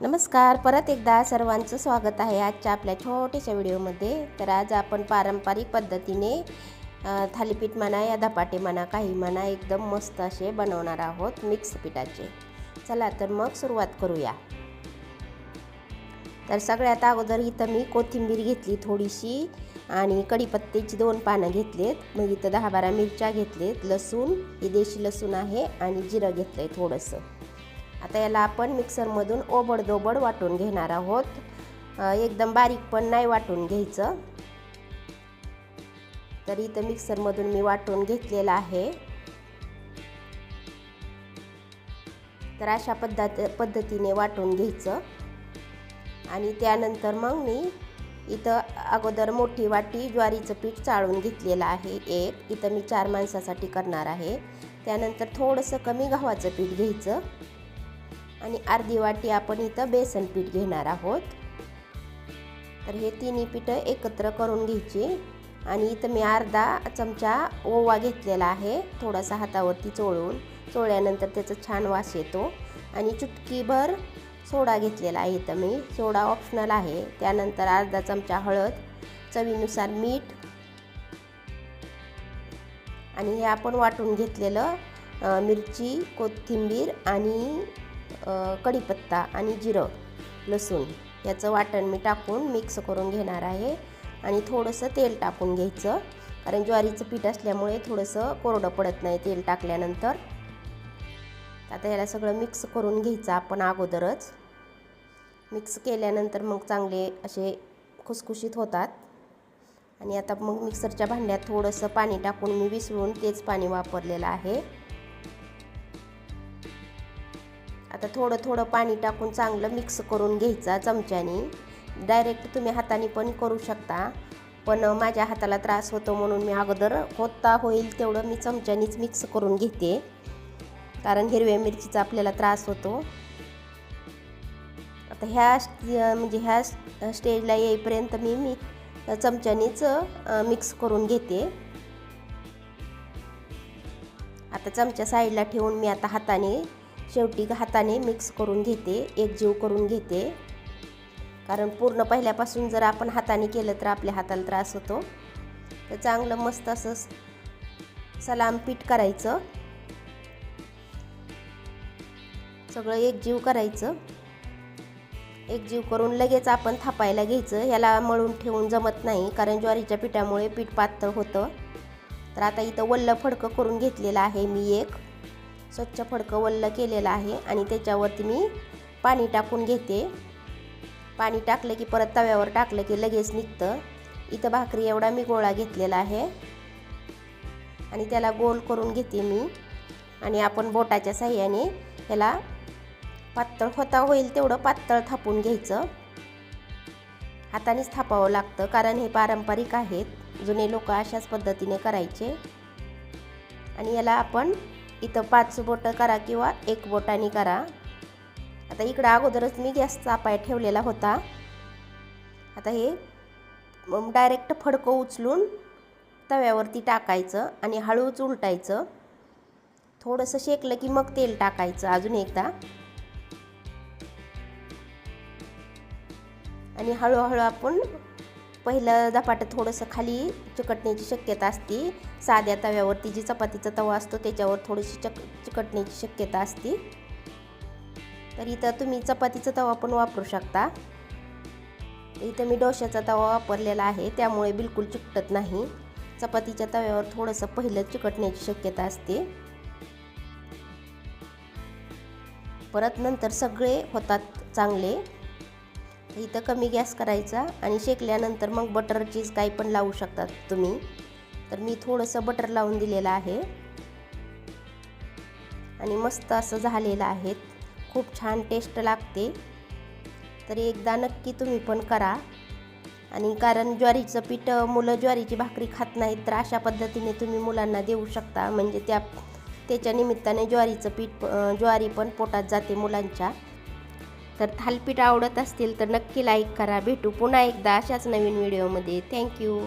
नमस्कार परत एकदा सर्वांचं स्वागत आहे आजच्या आपल्या छोट्याशा व्हिडिओमध्ये. तर आज आपण पारंपरिक पद्धतीने थालीपीठ म्हणा या धपाटे म्हणा काही म्हणा एकदम मस्त असे बनवणार आहोत मिक्स पिठाचे. चला तर मग सुरुवात करूया. तर सगळ्यात अगोदर इथं मी कोथिंबीर घेतली थोडीशी आणि कढीपत्त्याची दोन पानं घेतलेत. मग इथं दहा बारा मिरच्या घेतलेत लसूण ही देशी लसूण आहे आणि जिरं घेतलं आहे थोडंसं. आता याला आपण मिक्सरमधून ओबडदोबड वाटून घेणार आहोत. एकदम बारीक पण नाही वाटून घ्यायचं. तर इथं मिक्सरमधून मी वाटून घेतलेलं आहे. तर अशा पद्धत पद्धतीने वाटून घ्यायचं. आणि त्यानंतर मग मी इथं अगोदर मोठी वाटी ज्वारीचं पीठ चाळून घेतलेलं आहे एक. इथं मी चार माणसासाठी करणार आहे. त्यानंतर थोडंसं कमी गव्हाचं पीठ घ्यायचं. आणि अर्धी वाटी आपण इथं बेसन पीठ घेणार आहोत. तर हे तिन्ही पिठं एकत्र करून घ्यायची. आणि इथं मी अर्धा चमचा ओवा घेतलेला आहे थोडासा हातावरती चोळून. चोळल्यानंतर त्याचा छान वास येतो. आणि चुटकीभर सोडा घेतलेला आहे इथं मी. सोडा ऑप्शनल आहे. त्यानंतर अर्धा चमचा हळद चवीनुसार मीठ. आणि हे आपण वाटून घेतलेलं मिरची कोथिंबीर आणि कढीपत्ता आणि जिरं लसूण याचं वाटण मी टाकून मिक्स करून घेणार आहे. आणि थोडंसं तेल टाकून घ्यायचं कारण ज्वारीचं पीठ असल्यामुळे थोडंसं कोरडं पडत नाही तेल टाकल्यानंतर. आता याला सगळं मिक्स करून घ्यायचं आपण अगोदरच. मिक्स केल्यानंतर मग चांगले असे खुसखुशीत होतात. आणि आता मग मिक्सरच्या भांड्यात थोडंसं पाणी टाकून मी विसळून तेच पाणी वापरलेलं आहे. आता थोडं थोडं पाणी टाकून चांगलं मिक्स करून घ्यायचा चमच्याने. डायरेक्ट तुम्ही हाताने पण करू शकता. पण माझ्या हाताला त्रास होतो म्हणून मी अगोदर होता होईल तेवढं मी चमच्यानीच मिक्स करून घेते. कारण हिरव्या मिरचीचा आपल्याला त्रास होतो. आता ह्या म्हणजे ह्या स्टेजला येईपर्यंत मी मी चमच्यानीच मिक्स करून घेते. आता चमच्या साईडला ठेवून मी आता हाताने शेवटी हाताने मिक्स करून घेते एकजीव करून घेते. कारण पूर्ण पहिल्यापासून जर आपण हाताने केलं तर आपल्या हाताला त्रास होतो. तर चांगलं मस्त असं सलाम पीठ करायचं. सगळं एकजीव करायचं. एकजीव करून लगेच आपण थापायला घ्यायचं. ह्याला मळून ठेवून जमत नाही कारण ज्वारीच्या पिठामुळे पीठ पातळ होतं. तर आता इथं वल्ल फडकं करून घेतलेलं आहे मी एक. स्वच्छ फडकं वल्ल केलेलं आहे आणि त्याच्यावरती मी पाणी टाकून घेते. पाणी टाकलं की परत तव्यावर टाकलं की लगेच निघतं. इथं भाकरी एवढा मी गोळा घेतलेला आहे. आणि त्याला गोल करून घेते मी. आणि आपण बोटाच्या साह्याने ह्याला पातळ होता होईल तेवढं पातळ थापून घ्यायचं. हातानेच थापावं लागतं कारण हे पारंपरिक आहेत. जुने लोक अशाच पद्धतीने करायचे. आणि याला आपण इथं पाच बोटं करा किंवा एक बोटाने करा. आता इकडं अगोदरच मी गॅस चापाय ठेवलेला होता. आता हे डायरेक्ट फडकं उचलून तव्यावरती टाकायचं आणि हळूच उलटायचं. थोडंसं शेकलं की मग तेल टाकायचं अजून एकदा. आणि हळूहळू आपण पहिलं झपाटं थोडंसं खाली चिकटण्याची शक्यता असते. साध्या तव्यावरती जी चपातीचा तवा असतो त्याच्यावर थोडीशी चक चिकटण्याची शक्यता असते. तर इथं तुम्ही चपातीचा तवा पण वापरू शकता. इथं मी डोश्याचा तवा वापरलेला आहे त्यामुळे बिलकुल चिकटत नाही. चपातीच्या तव्यावर थोडंसं पहिलं चिकटण्याची शक्यता असते. परत नंतर सगळे होतात चांगले. इथं कमी गॅस करायचा आणि शेकल्यानंतर मग बटर चीज काही पण लावू शकतात तुम्ही. तर मी थोडंसं बटर लावून दिलेलं आहे. आणि मस्त असं झालेलं आहे. खूप छान टेस्ट लागते. तर एकदा नक्की तुम्ही पण करा. आणि कारण ज्वारीचं पीठ मुलं ज्वारीची भाकरी खात नाहीत तर अशा पद्धतीने तुम्ही मुलांना देऊ शकता. म्हणजे त्या त्याच्या निमित्ताने ज्वारीचं पीठ ज्वारी पण पोटात जाते मुलांच्या. तर थालपीठ आवडत असतील तर नक्की लाईक करा. भेटू पुन्हा एकदा अशाच नवीन व्हिडिओमध्ये थँक्यू